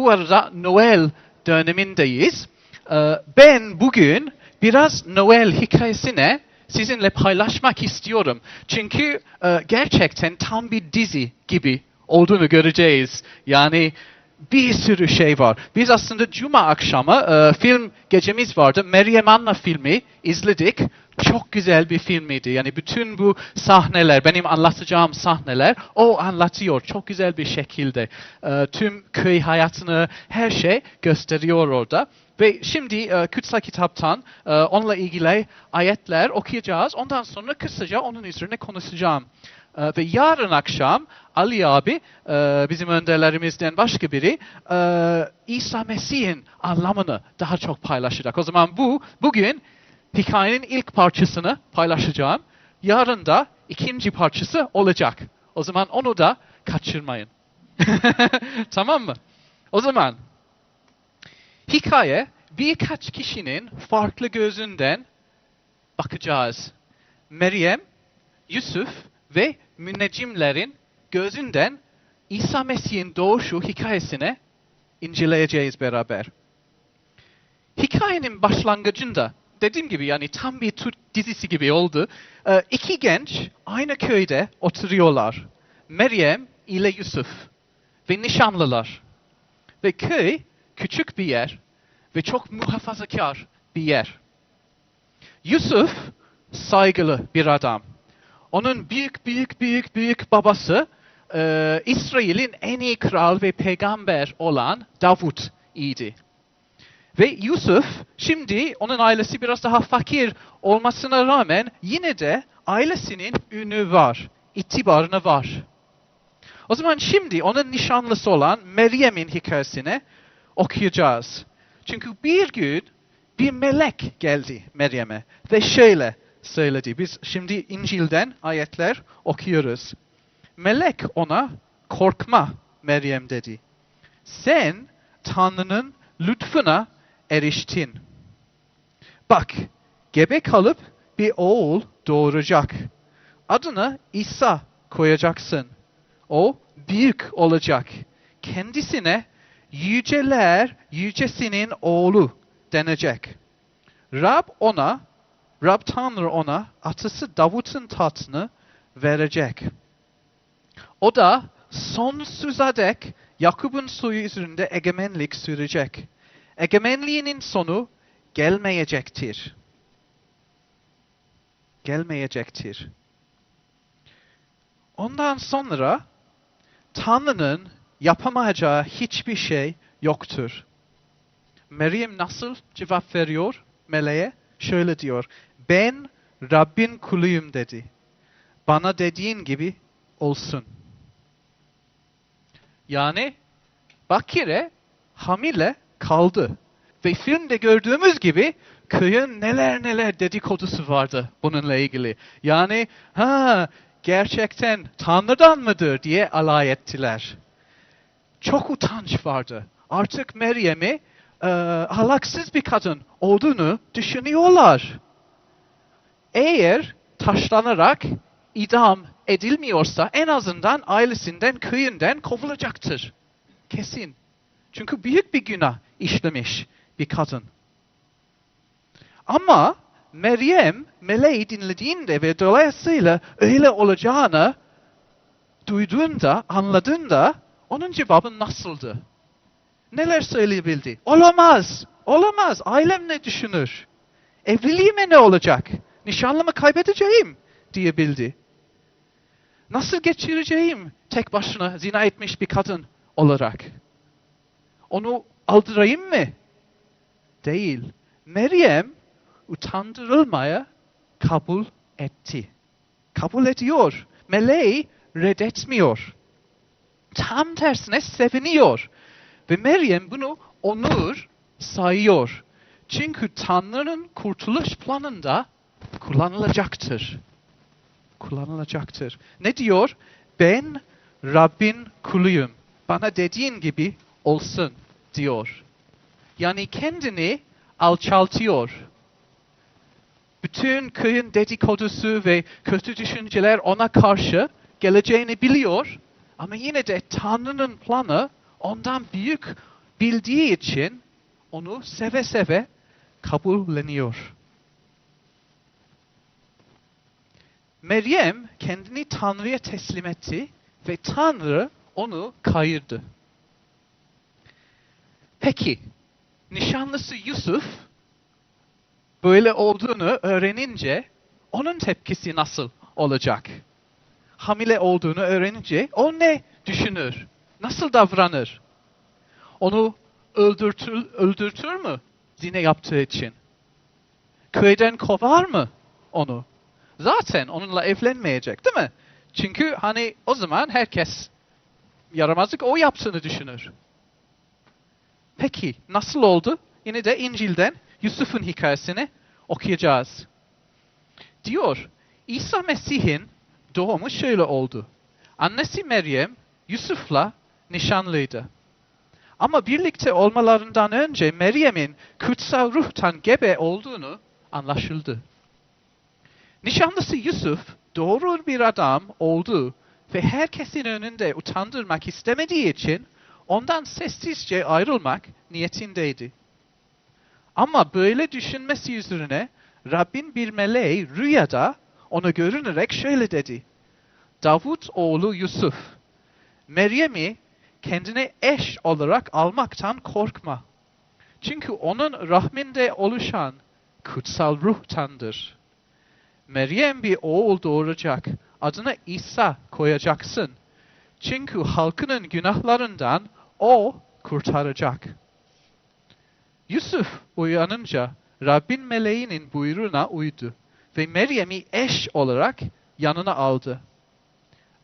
bu arada Noel dönemindeyiz. Ee, ben bugün biraz Noel hikayesine sizinle paylaşmak istiyorum. Çünkü e, gerçekten tam bir dizi gibi olduğunu göreceğiz. Yani bir sürü şey var. Biz aslında Cuma akşamı e, film gecemiz vardı. Meryem Anna filmi izledik. Çok güzel bir filmiydi. Yani bütün bu sahneler, benim anlatacağım sahneler o anlatıyor çok güzel bir şekilde. E, tüm köy hayatını, her şey gösteriyor orada. Ve şimdi e, kutsal kitaptan e, onunla ilgili ayetler okuyacağız. Ondan sonra kısaca onun üzerine konuşacağım. E, ve yarın akşam Ali abi, e, bizim önderlerimizden başka biri, e, İsa Mesih'in anlamını daha çok paylaşacak. O zaman bu, bugün hikayenin ilk parçasını paylaşacağım. Yarın da ikinci parçası olacak. O zaman onu da kaçırmayın. tamam mı? O zaman hikaye birkaç kişinin farklı gözünden bakacağız. Meryem, Yusuf ve müneccimlerin gözünden İsa Mesih'in doğuşu hikayesine inceleyeceğiz beraber. Hikayenin başlangıcında dediğim gibi yani tam bir Türk dizisi gibi oldu. Ee, iki genç aynı köyde oturuyorlar. Meryem ile Yusuf ve nişanlılar. Ve köy küçük bir yer ve çok muhafazakar bir yer. Yusuf saygılı bir adam. Onun büyük büyük büyük büyük babası e, İsrail'in en iyi kral ve peygamber olan Davut idi. Ve Yusuf şimdi onun ailesi biraz daha fakir olmasına rağmen yine de ailesinin ünü var, itibarını var. O zaman şimdi onun nişanlısı olan Meryem'in hikayesini okuyacağız. Çünkü bir gün bir melek geldi Meryem'e ve şöyle söyledi. Biz şimdi İncil'den ayetler okuyoruz. Melek ona korkma Meryem dedi. Sen Tanrı'nın lütfuna eriştin. Bak gebe kalıp bir oğul doğuracak. Adını İsa koyacaksın. O büyük olacak. Kendisine yüceler yücesinin oğlu denecek. Rab ona, Rab Tanrı ona atası Davut'un tahtını verecek. O da sonsuza dek Yakup'un soyu üzerinde egemenlik sürecek. Egemenliğinin sonu gelmeyecektir. Gelmeyecektir. Ondan sonra Tanrı'nın yapamayacağı hiçbir şey yoktur. Meryem nasıl cevap veriyor meleğe? Şöyle diyor. Ben Rabbin kuluyum dedi. Bana dediğin gibi olsun. Yani Bakire hamile kaldı. Ve filmde gördüğümüz gibi köyün neler neler dedikodusu vardı bununla ilgili. Yani ha gerçekten Tanrı'dan mıdır diye alay ettiler. Çok utanç vardı. Artık Meryem'i e, ahlaksız bir kadın olduğunu düşünüyorlar. Eğer taşlanarak idam edilmiyorsa en azından ailesinden, köyünden kovulacaktır. Kesin. Çünkü büyük bir günah işlemiş bir kadın. Ama Meryem meleği dinlediğinde ve dolayısıyla öyle olacağını duyduğunda, anladığında onun cevabı nasıldı? Neler söyleyebildi? Olamaz, olamaz. Ailem ne düşünür? Evliliğime ne olacak? Nişanlımı kaybedeceğim diyebildi. Nasıl geçireceğim tek başına zina etmiş bir kadın olarak? Onu aldırayım mı? Değil. Meryem utandırılmaya kabul etti. Kabul ediyor. Meleği reddetmiyor. Tam tersine seviniyor. Ve Meryem bunu onur sayıyor. Çünkü Tanrı'nın kurtuluş planında kullanılacaktır. Kullanılacaktır. Ne diyor? Ben Rabbin kuluyum. Bana dediğin gibi olsun diyor. Yani kendini alçaltıyor. Bütün köyün dedikodusu ve kötü düşünceler ona karşı geleceğini biliyor. Ama yine de Tanrı'nın planı ondan büyük bildiği için onu seve seve kabulleniyor. Meryem kendini Tanrı'ya teslim etti ve Tanrı onu kayırdı. Peki, nişanlısı Yusuf böyle olduğunu öğrenince onun tepkisi nasıl olacak? Hamile olduğunu öğrenince o ne düşünür? Nasıl davranır? Onu öldürtür, öldürtür mü zine yaptığı için? Köyden kovar mı onu? Zaten onunla evlenmeyecek değil mi? Çünkü hani o zaman herkes yaramazlık o yaptığını düşünür. Peki nasıl oldu? Yine de İncil'den Yusuf'un hikayesini okuyacağız. Diyor, İsa Mesih'in doğumu şöyle oldu. Annesi Meryem Yusuf'la nişanlıydı. Ama birlikte olmalarından önce Meryem'in kutsal ruhtan gebe olduğunu anlaşıldı. Nişanlısı Yusuf doğru bir adam oldu ve herkesin önünde utandırmak istemediği için ondan sessizce ayrılmak niyetindeydi. Ama böyle düşünmesi üzerine Rabbin bir meleği rüyada ona görünerek şöyle dedi. Davut oğlu Yusuf, Meryem'i kendine eş olarak almaktan korkma. Çünkü onun rahminde oluşan kutsal ruhtandır. Meryem bir oğul doğuracak. Adına İsa koyacaksın. Çünkü halkının günahlarından o kurtaracak. Yusuf uyanınca Rabbin meleğinin buyruğuna uydu ve Meryem'i eş olarak yanına aldı.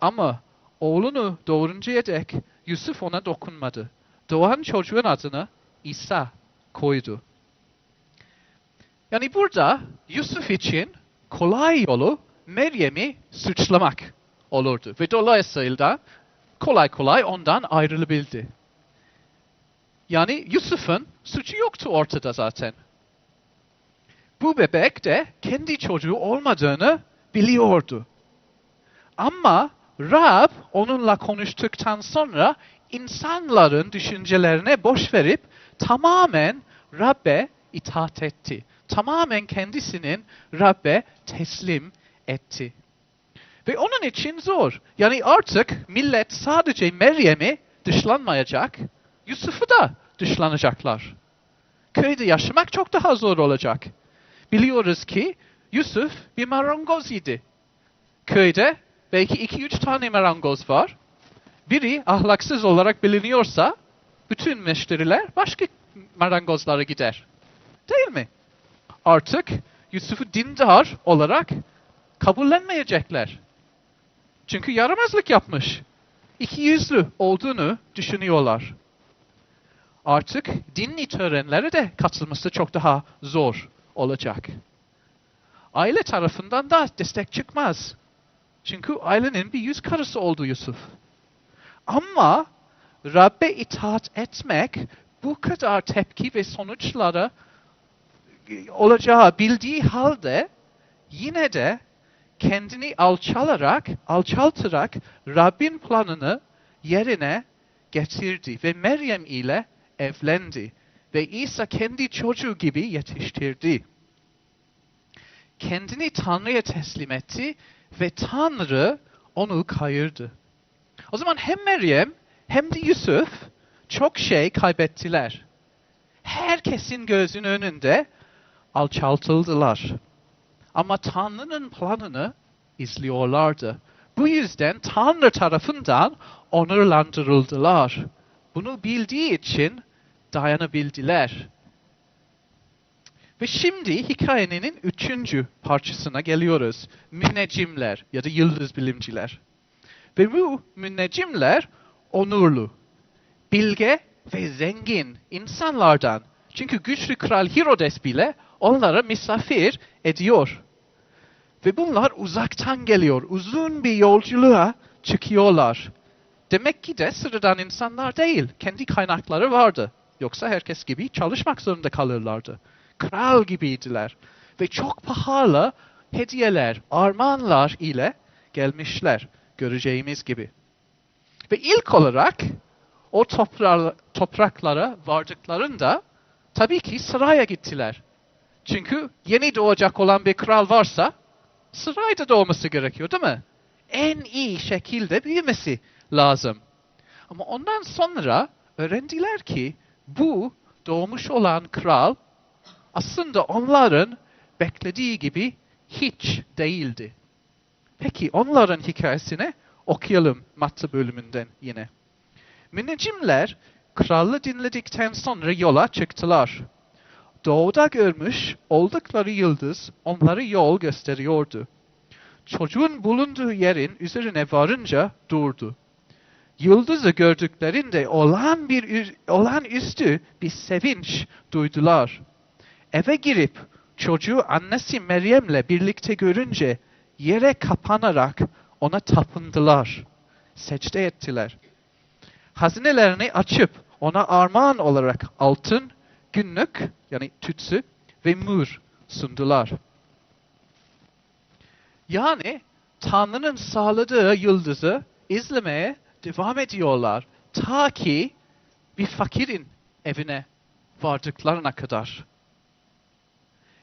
Ama oğlunu doğuruncaya dek Yusuf ona dokunmadı. Doğan çocuğun adını İsa koydu. Yani burada Yusuf için kolay yolu Meryem'i suçlamak olurdu. Ve dolayısıyla kolay kolay ondan ayrılabildi. Yani Yusuf'un suçu yoktu ortada zaten. Bu bebek de kendi çocuğu olmadığını biliyordu. Ama Rab onunla konuştuktan sonra insanların düşüncelerine boş verip tamamen Rab'be itaat etti. Tamamen kendisinin Rab'be teslim etti. Ve onun için zor. Yani artık millet sadece Meryem'i dışlanmayacak, Yusuf'u da dışlanacaklar. Köyde yaşamak çok daha zor olacak. Biliyoruz ki Yusuf bir marangoz idi. Köyde belki iki üç tane marangoz var. Biri ahlaksız olarak biliniyorsa bütün müşteriler başka marangozlara gider. Değil mi? Artık Yusuf'u dindar olarak kabullenmeyecekler. Çünkü yaramazlık yapmış. İki yüzlü olduğunu düşünüyorlar. Artık dinli törenlere de katılması çok daha zor olacak. Aile tarafından da destek çıkmaz. Çünkü ailenin bir yüz karısı oldu Yusuf. Ama Rabbe itaat etmek bu kadar tepki ve sonuçlara olacağı bildiği halde yine de kendini alçalarak, alçaltarak Rabbin planını yerine getirdi ve Meryem ile evlendi ve İsa kendi çocuğu gibi yetiştirdi. Kendini Tanrı'ya teslim etti ve Tanrı onu kayırdı. O zaman hem Meryem hem de Yusuf çok şey kaybettiler. Herkesin gözünün önünde alçaltıldılar. Ama Tanrı'nın planını izliyorlardı. Bu yüzden Tanrı tarafından onurlandırıldılar. Bunu bildiği için dayanabildiler. Ve şimdi hikayenin üçüncü parçasına geliyoruz. Münnecimler ya da yıldız bilimciler. Ve bu münnecimler onurlu, bilge ve zengin insanlardan. Çünkü güçlü kral Herodes bile onlara misafir ediyor. Ve bunlar uzaktan geliyor. Uzun bir yolculuğa çıkıyorlar. Demek ki de sıradan insanlar değil. Kendi kaynakları vardı. Yoksa herkes gibi çalışmak zorunda kalırlardı. Kral gibiydiler. Ve çok pahalı hediyeler, armağanlar ile gelmişler. Göreceğimiz gibi. Ve ilk olarak o topra topraklara vardıklarında tabii ki sıraya gittiler. Çünkü yeni doğacak olan bir kral varsa sırayla doğması gerekiyor değil mi? En iyi şekilde büyümesi lazım. Ama ondan sonra öğrendiler ki bu doğmuş olan kral aslında onların beklediği gibi hiç değildi. Peki onların hikayesini okuyalım Matta bölümünden yine. Müneccimler kralı dinledikten sonra yola çıktılar. Doğuda görmüş oldukları yıldız onları yol gösteriyordu. Çocuğun bulunduğu yerin üzerine varınca durdu. Yıldızı gördüklerinde olan bir olan üstü bir sevinç duydular. Eve girip çocuğu annesi Meryem'le birlikte görünce yere kapanarak ona tapındılar. Secde ettiler. Hazinelerini açıp ona armağan olarak altın, günlük yani tütsü ve mür sundular. Yani Tanrı'nın sağladığı yıldızı izlemeye devam ediyorlar. Ta ki bir fakirin evine vardıklarına kadar.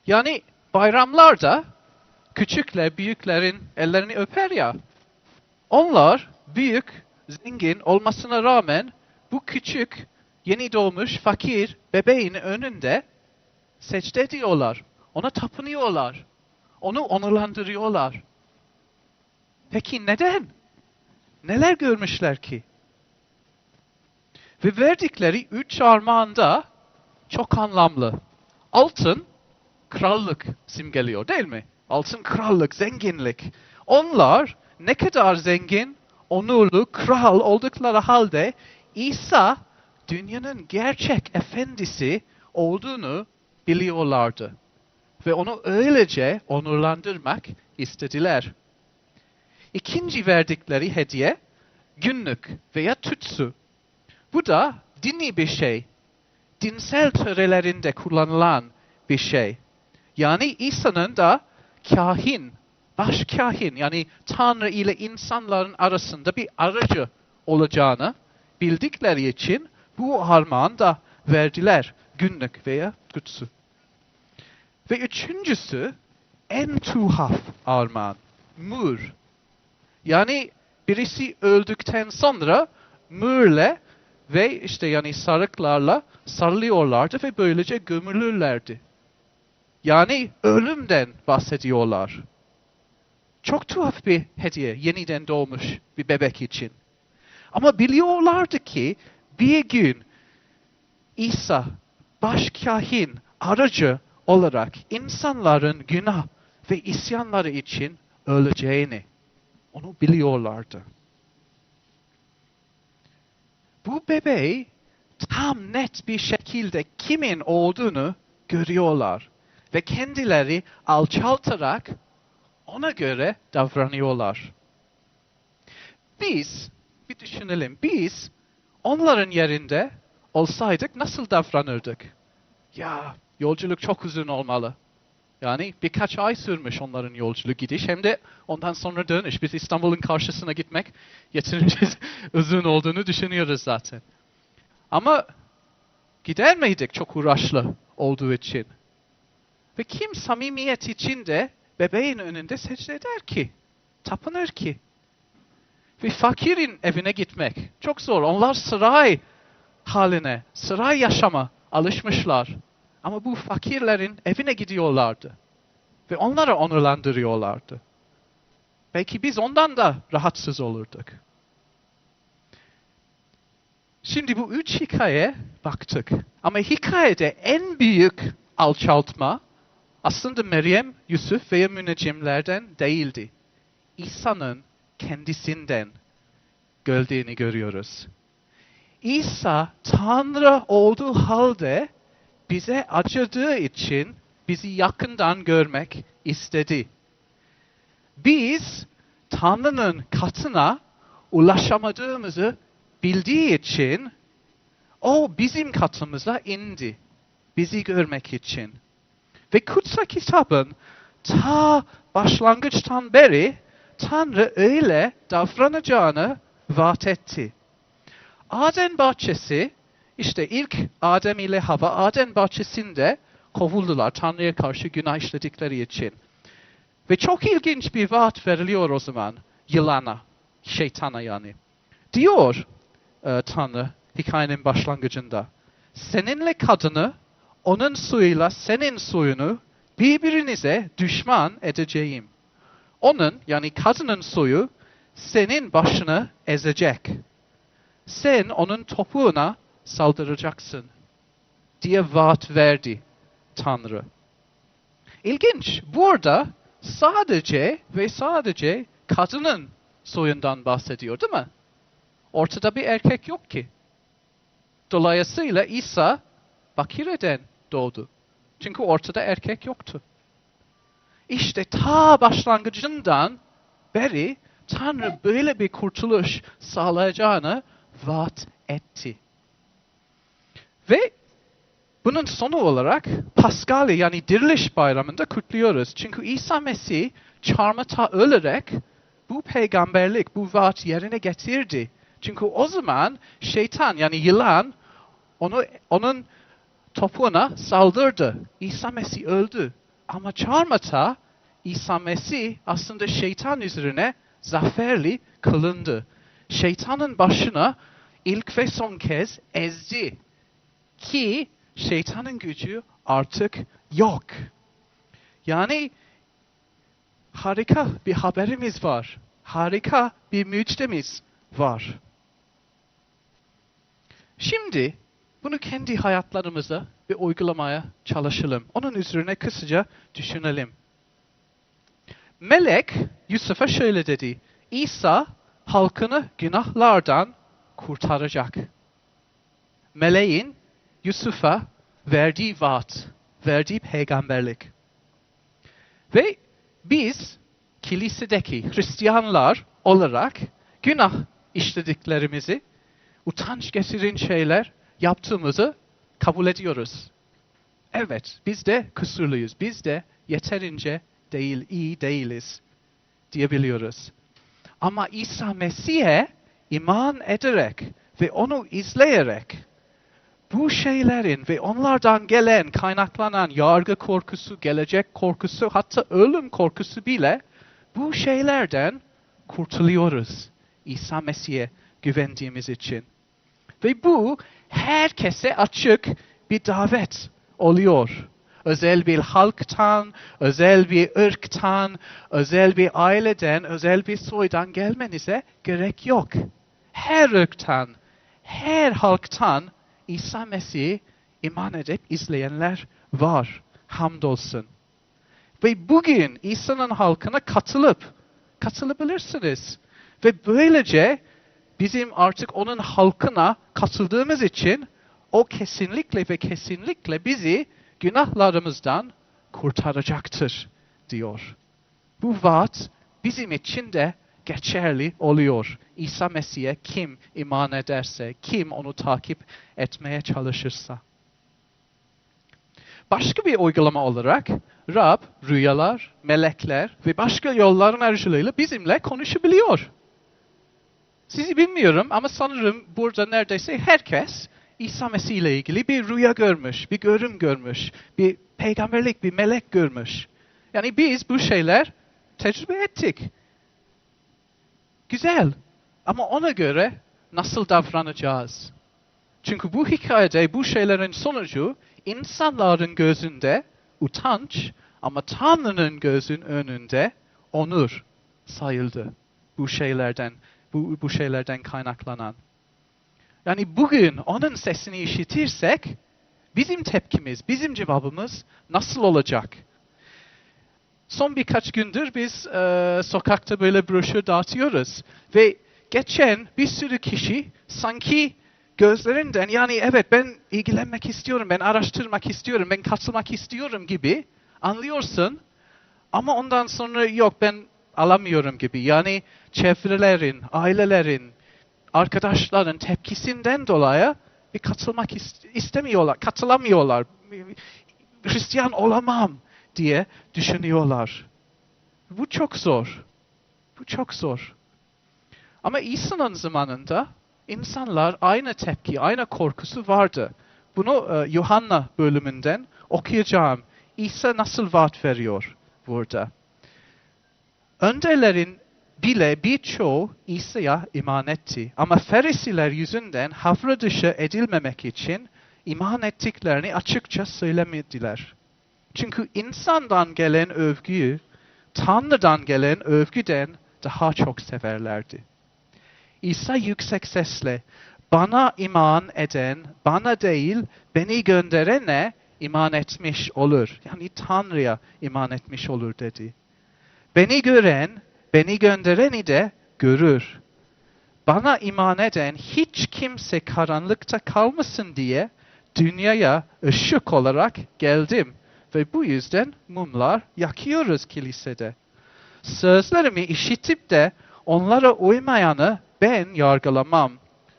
Yani bayramlarda küçükler büyüklerin ellerini öper ya. Onlar büyük, zengin olmasına rağmen bu küçük, yeni doğmuş, fakir bebeğin önünde secde ediyorlar. Ona tapınıyorlar. Onu onurlandırıyorlar. Peki neden? Neler görmüşler ki? Ve verdikleri üç armağanda çok anlamlı. Altın, krallık simgeliyor değil mi? Altın krallık, zenginlik. Onlar ne kadar zengin, onurlu, kral oldukları halde İsa dünyanın gerçek efendisi olduğunu biliyorlardı. Ve onu öylece onurlandırmak istediler. İkinci verdikleri hediye günlük veya tütsü. Bu da dini bir şey. Dinsel törelerinde kullanılan bir şey. Yani İsa'nın da kahin, baş kahin yani Tanrı ile insanların arasında bir aracı olacağını bildikleri için bu armağan da verdiler günlük veya kutsu. Ve üçüncüsü en tuhaf armağan, mür. Yani birisi öldükten sonra mürle ve işte yani sarıklarla sarılıyorlardı ve böylece gömülürlerdi. Yani ölümden bahsediyorlar. Çok tuhaf bir hediye yeniden doğmuş bir bebek için. Ama biliyorlardı ki bir gün İsa başkahin aracı olarak insanların günah ve isyanları için öleceğini onu biliyorlardı. Bu bebeği tam net bir şekilde kimin olduğunu görüyorlar ve kendileri alçaltarak ona göre davranıyorlar. Biz, bir düşünelim, biz onların yerinde olsaydık nasıl davranırdık? Ya yolculuk çok uzun olmalı. Yani birkaç ay sürmüş onların yolculuk gidiş. Hem de ondan sonra dönüş. Biz İstanbul'un karşısına gitmek yeterince uzun olduğunu düşünüyoruz zaten. Ama gider miydik çok uğraşlı olduğu için? Ve kim samimiyet içinde bebeğin önünde secde eder ki? Tapınır ki? Ve fakirin evine gitmek çok zor. Onlar saray haline, saray yaşama alışmışlar. Ama bu fakirlerin evine gidiyorlardı. Ve onları onurlandırıyorlardı. Belki biz ondan da rahatsız olurduk. Şimdi bu üç hikaye baktık. Ama hikayede en büyük alçaltma aslında Meryem, Yusuf veya müneccimlerden değildi. İsa'nın kendisinden geldiğini görüyoruz. İsa Tanrı olduğu halde bize acıdığı için bizi yakından görmek istedi. Biz Tanrı'nın katına ulaşamadığımızı bildiği için o bizim katımıza indi. Bizi görmek için. Ve kutsal kitabın ta başlangıçtan beri Tanrı öyle davranacağını vaat etti. Aden bahçesi, işte ilk Adem ile Hava Aden bahçesinde kovuldular Tanrı'ya karşı günah işledikleri için. Ve çok ilginç bir vaat veriliyor o zaman yılana, şeytana yani. Diyor e, Tanrı hikayenin başlangıcında. Seninle kadını, onun suyuyla senin suyunu birbirinize düşman edeceğim. Onun yani kadının suyu senin başını ezecek. Sen onun topuğuna saldıracaksın diye vaat verdi Tanrı. İlginç. Burada sadece ve sadece kadının soyundan bahsediyor değil mi? Ortada bir erkek yok ki. Dolayısıyla İsa Bakire'den doğdu. Çünkü ortada erkek yoktu. İşte ta başlangıcından beri Tanrı böyle bir kurtuluş sağlayacağını vaat etti. Ve bunun sonu olarak Paskalya yani diriliş bayramında kutluyoruz. Çünkü İsa Mesih çarmıhta ölerek bu peygamberlik, bu vaat yerine getirdi. Çünkü o zaman şeytan yani yılan onu onun topuğuna saldırdı. İsa Mesih öldü. Ama çarmıhta İsa Mesih aslında şeytan üzerine zaferli kılındı. Şeytanın başına ilk ve son kez ezdi. Ki şeytanın gücü artık yok. Yani harika bir haberimiz var. Harika bir müjdemiz var. Şimdi bunu kendi hayatlarımıza bir uygulamaya çalışalım. Onun üzerine kısaca düşünelim. Melek Yusuf'a şöyle dedi. İsa halkını günahlardan kurtaracak. Meleğin Yusuf'a verdiği vaat, verdiği peygamberlik. Ve biz kilisedeki Hristiyanlar olarak günah işlediklerimizi, utanç getirin şeyler yaptığımızı kabul ediyoruz. Evet, biz de kusurluyuz. Biz de yeterince değil, iyi değiliz diyebiliyoruz. Ama İsa Mesih'e iman ederek ve onu izleyerek bu şeylerin ve onlardan gelen, kaynaklanan yargı korkusu, gelecek korkusu, hatta ölüm korkusu bile bu şeylerden kurtuluyoruz. İsa Mesih'e güvendiğimiz için. Ve bu herkese açık bir davet oluyor. Özel bir halktan, özel bir ırktan, özel bir aileden, özel bir soydan gelmenize gerek yok. Her ırktan, her halktan İsa Mesih'i iman edip izleyenler var. Hamdolsun. Ve bugün İsa'nın halkına katılıp, katılabilirsiniz. Ve böylece bizim artık onun halkına katıldığımız için o kesinlikle ve kesinlikle bizi günahlarımızdan kurtaracaktır diyor. Bu vaat bizim için de geçerli oluyor. İsa Mesih'e kim iman ederse, kim onu takip etmeye çalışırsa. Başka bir uygulama olarak Rab rüyalar, melekler ve başka yolların aracılığıyla bizimle konuşabiliyor. Sizi bilmiyorum ama sanırım burada neredeyse herkes İsa Mesih ile ilgili bir rüya görmüş, bir görüm görmüş, bir peygamberlik, bir melek görmüş. Yani biz bu şeyler tecrübe ettik. Güzel. Ama ona göre nasıl davranacağız? Çünkü bu hikayede bu şeylerin sonucu insanların gözünde utanç ama Tanrı'nın gözün önünde onur sayıldı. Bu şeylerden bu, bu şeylerden kaynaklanan. Yani bugün onun sesini işitirsek bizim tepkimiz, bizim cevabımız nasıl olacak? Son birkaç gündür biz e, sokakta böyle broşür dağıtıyoruz ve geçen bir sürü kişi sanki gözlerinden yani evet ben ilgilenmek istiyorum, ben araştırmak istiyorum, ben katılmak istiyorum gibi anlıyorsun ama ondan sonra yok ben alamıyorum gibi. Yani çevrelerin, ailelerin, arkadaşların tepkisinden dolayı bir katılmak istemiyorlar, katılamıyorlar. Hristiyan olamam diye düşünüyorlar. Bu çok zor. Bu çok zor. Ama İsa'nın zamanında insanlar aynı tepki, aynı korkusu vardı. Bunu e, bölümünden okuyacağım. İsa nasıl vaat veriyor burada? Önderlerin bile birçoğu İsa'ya iman etti. Ama Ferisiler yüzünden havra dışı edilmemek için iman ettiklerini açıkça söylemediler. Çünkü insandan gelen övgüyü Tanrı'dan gelen övgüden daha çok severlerdi. İsa yüksek sesle bana iman eden, bana değil beni gönderene iman etmiş olur. Yani Tanrı'ya iman etmiş olur dedi. Beni gören, beni göndereni de görür. Bana iman eden hiç kimse karanlıkta kalmasın diye dünyaya ışık olarak geldim. Ve bu yüzden mumlar yakıyoruz kilisede. Sözlerimi işitip de onlara uymayanı ben yargılamam.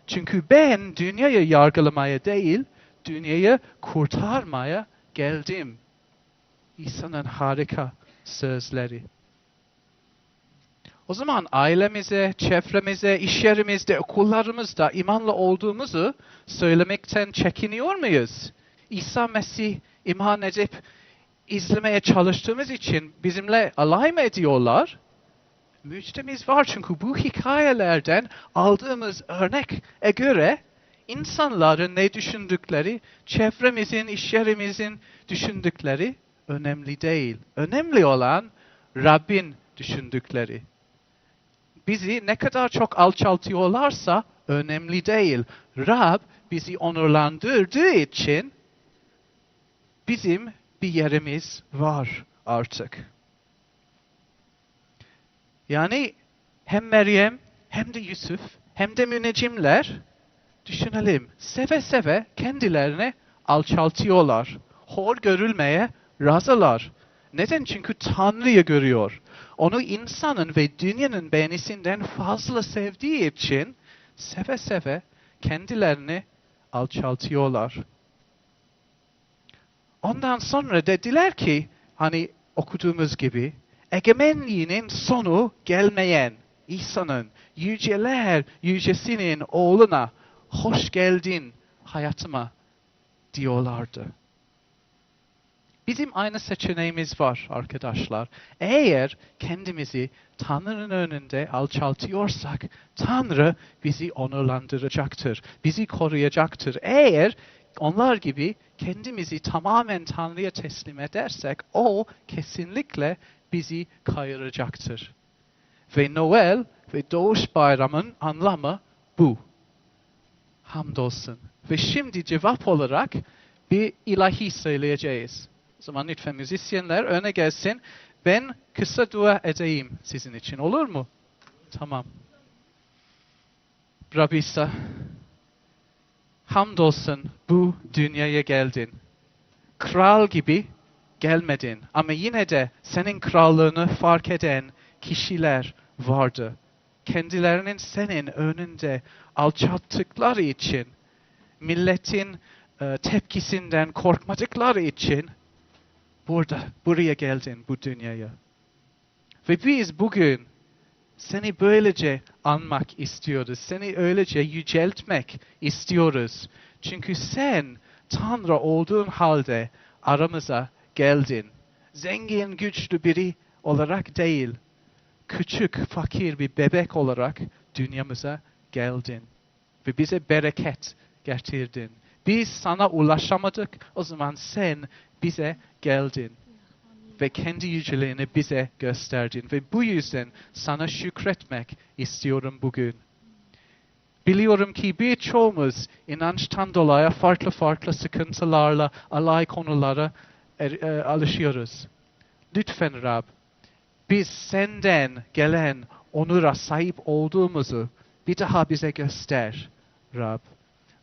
Çünkü ben dünyayı yargılamaya değil, dünyayı kurtarmaya geldim. İsa'nın harika sözleri. O zaman ailemize, çevremize, iş yerimizde, okullarımızda imanlı olduğumuzu söylemekten çekiniyor muyuz? İsa Mesih iman edip izlemeye çalıştığımız için bizimle alay mı ediyorlar? Müjdemiz var çünkü bu hikayelerden aldığımız örneğe göre insanların ne düşündükleri, çevremizin, iş yerimizin düşündükleri önemli değil. Önemli olan Rabbin düşündükleri. Bizi ne kadar çok alçaltıyorlarsa önemli değil. Rab bizi onurlandırdığı için bizim bir yerimiz var artık. Yani hem Meryem hem de Yusuf hem de müneccimler düşünelim seve seve kendilerini alçaltıyorlar. Hor görülmeye razılar. Neden? Çünkü Tanrı'yı görüyor. Onu insanın ve dünyanın beğenisinden fazla sevdiği için seve seve kendilerini alçaltıyorlar. Ondan sonra dediler ki hani okuduğumuz gibi egemenliğinin sonu gelmeyen İsa'nın yüceler yücesinin oğluna hoş geldin hayatıma diyorlardı. Bizim aynı seçeneğimiz var arkadaşlar. Eğer kendimizi Tanrı'nın önünde alçaltıyorsak, Tanrı bizi onurlandıracaktır, bizi koruyacaktır. Eğer onlar gibi kendimizi tamamen Tanrı'ya teslim edersek, o kesinlikle bizi kayıracaktır. Ve Noel ve Doğuş Bayramı'nın anlamı bu. Hamdolsun. Ve şimdi cevap olarak bir ilahi söyleyeceğiz. O zaman lütfen müzisyenler öne gelsin. Ben kısa dua edeyim sizin için. Olur mu? Tamam. Rabbi İsa, hamdolsun bu dünyaya geldin. Kral gibi gelmedin ama yine de senin krallığını fark eden kişiler vardı. Kendilerinin senin önünde alçalttıkları için, milletin e, tepkisinden korkmadıkları için burada, buraya geldin bu dünyaya. Ve biz bugün seni böylece anmak istiyoruz. Seni öylece yüceltmek istiyoruz. Çünkü sen Tanrı olduğun halde aramıza geldin. Zengin, güçlü biri olarak değil, küçük, fakir bir bebek olarak dünyamıza geldin. Ve bize bereket getirdin. Biz sana ulaşamadık, o zaman sen bize geldin. Ve kendi yüceliğini bize gösterdin. Ve bu yüzden sana şükretmek istiyorum bugün. Biliyorum ki birçoğumuz inançtan dolayı farklı farklı sıkıntılarla, alay konulara er, e, alışıyoruz. Lütfen Rab, biz senden gelen onura sahip olduğumuzu bir daha bize göster Rab.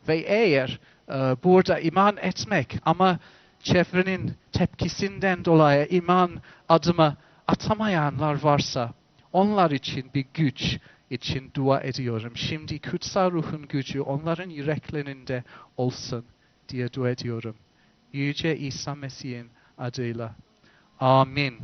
Ve eğer e, burada iman etmek ama çevrenin tepkisinden dolayı iman adımı atamayanlar varsa onlar için bir güç için dua ediyorum. Şimdi kutsal ruhun gücü onların yüreklerinde olsun diye dua ediyorum. Yüce İsa Mesih'in adıyla. Amin.